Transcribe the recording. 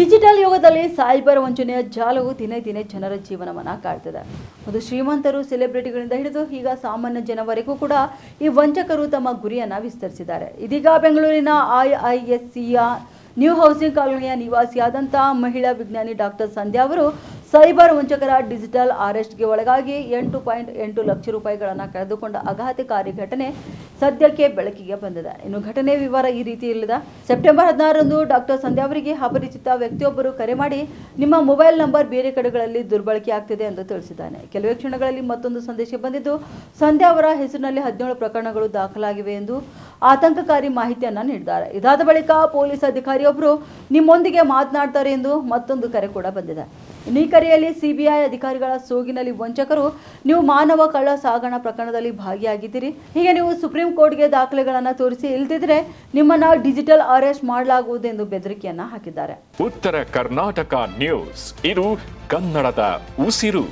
Digital ಯುಗದಲ್ಲಿ cyber ವಂಚನೆಯ ಜಾಲವು ದಿನೇ ದಿನೇ ಜನರ ಜೀವನವನ್ನ ಕಾಡ್ತಿದೆ ಒಂದು ಶ್ರೀಮಂತರು ಸೆಲೆಬ್ರಿಟಿಗಳಿಂದ ಹಿಡಿದು ಈಗ ಸಾಮಾನ್ಯ ಜನವರೆಗೂ ಕೂಡ ಈ ವಂಚಕರು ತಮ್ಮ ಗುರಿಯನ್ನ ವಿಸ್ತರಿಸಿದ್ದಾರೆ. ಇದೀಗ ಬೆಂಗಳೂರಿನ ಐಐಎಸ್ಸಿಯ ನ್ಯೂ ಹೌಸಿಂಗ್ ಕಾಲೋನಿಯ ನಿವಾಸಿಯಾದಂಥ ಮಹಿಳಾ ವಿಜ್ಞಾನಿ ಡಾಕ್ಟರ್ ಸಂಧ್ಯಾ ಅವರು ಸೈಬರ್ ವಂಚಕರ ಡಿಜಿಟಲ್ ಅರೆಸ್ಟ್ಗೆ ಒಳಗಾಗಿ ಎಂಟು ಪಾಯಿಂಟ್ ಎಂಟು ಲಕ್ಷ ರೂಪಾಯಿಗಳನ್ನು ಕಳೆದುಕೊಂಡ ಅಘಾತಕಾರಿ ಘಟನೆ ಸದ್ಯಕ್ಕೆ ಬೆಳಕಿಗೆ ಬಂದಿದೆ. ಇನ್ನು ಘಟನೆ ವಿವರ ಈ ರೀತಿ ಇಲ್ಲದ. ಸೆಪ್ಟೆಂಬರ್ ಹದಿನಾರರಂದು ಡಾಕ್ಟರ್ ಸಂಧ್ಯಾ ಅವರಿಗೆ ಅಪರಿಚಿತ ವ್ಯಕ್ತಿಯೊಬ್ಬರು ಕರೆ ಮಾಡಿ ನಿಮ್ಮ ಮೊಬೈಲ್ ನಂಬರ್ ಬೇರೆ ಕಡೆಗಳಲ್ಲಿ ದುರ್ಬಳಕೆ ಆಗ್ತಿದೆ ಎಂದು ತಿಳಿಸಿದ್ದಾನೆ. ಕೆಲವೇ ಕ್ಷಣಗಳಲ್ಲಿ ಮತ್ತೊಂದು ಸಂದೇಶ ಬಂದಿದ್ದು, ಸಂಧ್ಯಾ ಅವರ ಹೆಸರಿನಲ್ಲಿ ಹದಿನೇಳು ಪ್ರಕರಣಗಳು ದಾಖಲಾಗಿವೆ ಎಂದು ಆತಂಕಕಾರಿ ಮಾಹಿತಿಯನ್ನು ನೀಡಿದ್ದಾರೆ. ಇದಾದ ಬಳಿಕ ಪೊಲೀಸ್ ಅಧಿಕಾರಿಯೊಬ್ಬರು ನಿಮ್ಮೊಂದಿಗೆ ಮಾತನಾಡ್ತಾರೆ ಎಂದು ಮತ್ತೊಂದು ಕರೆ ಕೂಡ ಬಂದಿದೆ. ಇನ್ನು ಈ ಕರೆಯಲ್ಲಿ ಸಿಬಿಐ ಅಧಿಕಾರಿಗಳ ಸೋಗಿನಲ್ಲಿ ವಂಚಕರು, ನೀವು ಮಾನವ ಕಳ್ಳ ಸಾಗಣ ಪ್ರಕರಣದಲ್ಲಿ ಭಾಗಿಯಾಗಿದ್ದೀರಿ. ಹೀಗೆ ನೀವು ಸುಪ್ರೀಂ ಕೋರ್ಟ್ಗೆ ದಾಖಲೆಗಳನ್ನು ತೋರಿಸಿ ಇಲ್ದಿದ್ರೆ ನಿಮ್ಮನ್ನ ಡಿಜಿಟಲ್ ಅರೆಸ್ಟ್ ಮಾಡಲಾಗುವುದು ಎಂದು ಬೆದರಿಕೆಯನ್ನ ಹಾಕಿದ್ದಾರೆ. ಉತ್ತರ ಕರ್ನಾಟಕ ನ್ಯೂಸ್, ಇದು ಕನ್ನಡದ ಉಸಿರು.